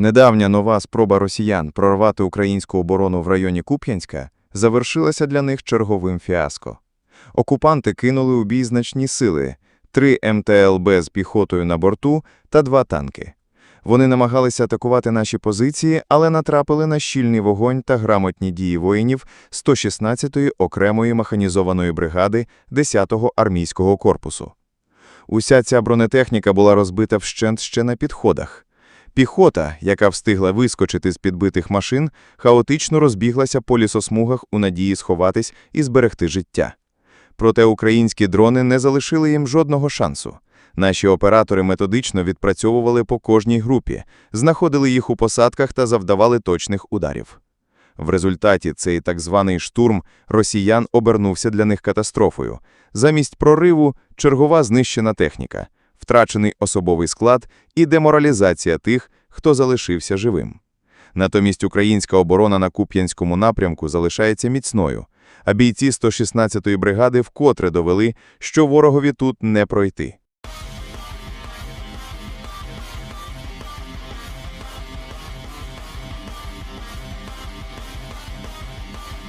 Недавня нова спроба росіян прорвати українську оборону в районі Куп'янська завершилася для них черговим фіаско. Окупанти кинули у бій значні сили – три МТЛБ з піхотою на борту та два танки. Вони намагалися атакувати наші позиції, але натрапили на щільний вогонь та грамотні дії воїнів 116-ї окремої механізованої бригади 10-го армійського корпусу. Уся ця бронетехніка була розбита вщент ще на підходах. Піхота, яка встигла вискочити з підбитих машин, хаотично розбіглася по лісосмугах у надії сховатись і зберегти життя. Проте українські дрони не залишили їм жодного шансу. Наші оператори методично відпрацьовували по кожній групі, знаходили їх у посадках та завдавали точних ударів. В результаті цей так званий штурм росіян обернувся для них катастрофою. Замість прориву – чергова знищена техніка, втрачений особовий склад і деморалізація тих, хто залишився живим. Натомість українська оборона на Куп'янському напрямку залишається міцною, а бійці 116-ї бригади вкотре довели, що ворогові тут не пройти.